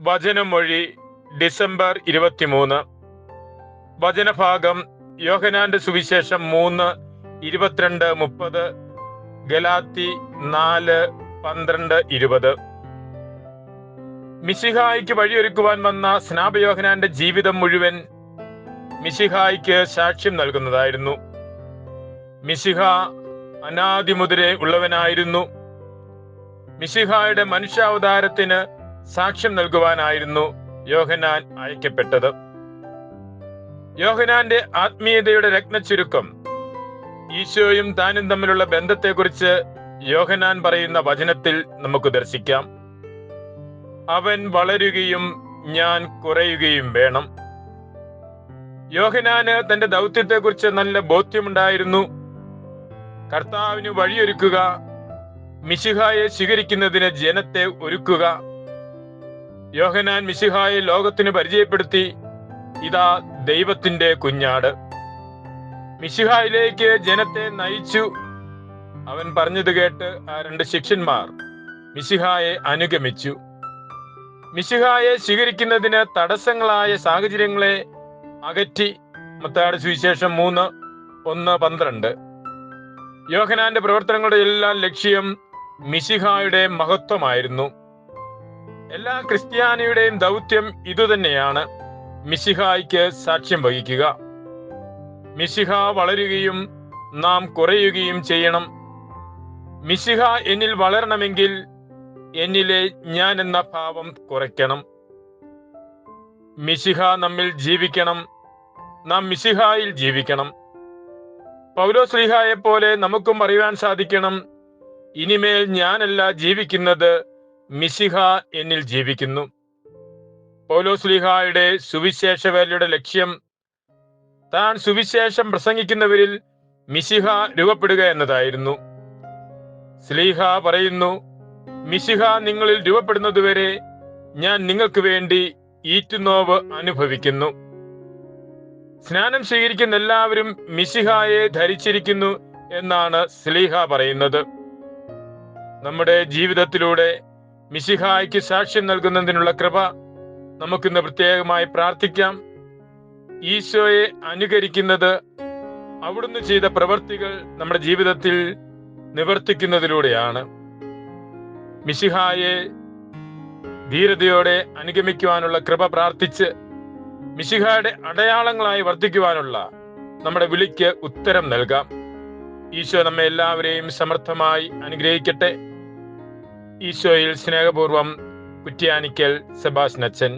വചനമൊഴി December ഇരുപത്തിമൂന്ന്. വചനഭാഗം യോഹനാന്റെ സുവിശേഷം മൂന്ന് ഇരുപത്തിരണ്ട് മുപ്പത് ഗലാത്തി നാല് പന്ത്രണ്ട് ഇരുപത്. മിശിഹായിക്ക് വഴിയൊരുക്കുവാൻ വന്ന സ്നാപയോഹനാന്റെ ജീവിതം മുഴുവൻ മിശിഹായിക്ക് സാക്ഷ്യം നൽകുന്നതായിരുന്നു. മിശിഹ അനാദി ഉള്ളവനായിരുന്നു. മിശിഹായുടെ മനുഷ്യാവതാരത്തിന് സാക്ഷ്യം നൽകുവാനായിരുന്നു യോഹനാൻ അയക്കപ്പെട്ടത്. യോഹനാന്റെ ആത്മീയതയുടെ രത്നച്ചുരുക്കം ഈശോയും താനും തമ്മിലുള്ള ബന്ധത്തെക്കുറിച്ച് യോഹനാൻ പറയുന്ന വചനത്തിൽ നമുക്ക് ദർശിക്കാം. അവൻ വളരുകയും ഞാൻ കുറയുകയും വേണം. യോഹനാന് തന്റെ ദൗത്യത്തെക്കുറിച്ച് നല്ല ബോധ്യമുണ്ടായിരുന്നു. കർത്താവിന് വഴിയൊരുക്കുക മിശിഹായെ സ്വീകരിക്കുന്നതിന് ജനത്തെ ഒരുക്കുക യോഹനാൻ മിശിഹായെ ലോകത്തിന് പരിചയപ്പെടുത്തി ഇതാ ദൈവത്തിന്റെ കുഞ്ഞാട്. മിശിഹായിലേക്ക് ജനത്തെ നയിച്ചു. അവൻ പറഞ്ഞത് കേട്ട് ആ രണ്ട് ശിഷ്യന്മാർ മിശിഹായെ അനുഗമിച്ചു. മിശിഹായെ സ്വീകരിക്കുന്നതിന് തടസ്സങ്ങളായ സാഹചര്യങ്ങളെ അകറ്റി. മത്താട് സുവിശേഷം മൂന്ന് ഒന്ന് പന്ത്രണ്ട്. യോഹനാന്റെ പ്രവർത്തനങ്ങളുടെ എല്ലാം ലക്ഷ്യം മിശിഹായുടെ മഹത്വമായിരുന്നു. എല്ലാ ക്രിസ്ത്യാനിയുടെയും ദൗത്യം ഇതുതന്നെയാണ് മിശിഹായ്ക്ക് സാക്ഷ്യം വഹിക്കുക. മിശിഹ വളരുകയും നാം കുറയുകയും ചെയ്യണം. മിശിഹ എന്നിൽ വളരണമെങ്കിൽ എന്നിലെ ഞാൻ എന്ന ഭാവം കുറയ്ക്കണം. മിശിഹ നമ്മിൽ ജീവിക്കണം. നാം മിശിഹായിൽ ജീവിക്കണം. പൗലോ ശ്രീഹായെ പോലെ നമുക്കും അറിയാൻ സാധിക്കണം. ഇനിമേൽ ഞാനല്ല ജീവിക്കുന്നത് മിശിഹ എന്നിൽ ജീവിക്കുന്നു. പൗലോസ്ലിഹായുടെ സുവിശേഷവേലയുടെ സുവിശേഷ വേലയുടെ ലക്ഷ്യം താൻ സുവിശേഷം പ്രസംഗിക്കുന്നവരിൽ മിശിഹ രൂപപ്പെടുക എന്നതായിരുന്നു. സ്ലീഹ പറയുന്നു മിശിഹ നിങ്ങളിൽ രൂപപ്പെടുന്നതുവരെ ഞാൻ നിങ്ങൾക്ക് വേണ്ടി ഈറ്റുനോവ് അനുഭവിക്കുന്നു. സ്നാനം സ്വീകരിക്കുന്ന എല്ലാവരും മിശിഹായെ ധരിച്ചിരിക്കുന്നു എന്നാണ് സ്ലീഹ പറയുന്നത്. നമ്മുടെ ജീവിതത്തിലൂടെ മിശിഹായ്ക്ക് സാക്ഷ്യം നൽകുന്നതിനുള്ള കൃപ നമുക്കിന്ന് പ്രത്യേകമായി പ്രാർത്ഥിക്കാം. ഈശോയെ അനുകരിക്കുന്നത് അവിടുന്ന് ചെയ്ത പ്രവൃത്തികൾ നമ്മുടെ ജീവിതത്തിൽ നിവർത്തിക്കുന്നതിലൂടെയാണ്. മിശിഹായെ ധീരതയോടെ അനുഗമിക്കുവാനുള്ള കൃപ പ്രാർത്ഥിച്ച് മിശിഹായുടെ അടയാളങ്ങളായി വർദ്ധിക്കുവാനുള്ള നമ്മുടെ വിളിക്ക് ഉത്തരം നൽകാം. ഈശോ നമ്മെ എല്ലാവരെയും സമർത്ഥമായി അനുഗ്രഹിക്കട്ടെ. ഈശോയിൽ സ്നേഹപൂർവം കുറ്റ്യാനിക്കൽ സെബാസ്നച്ചൻ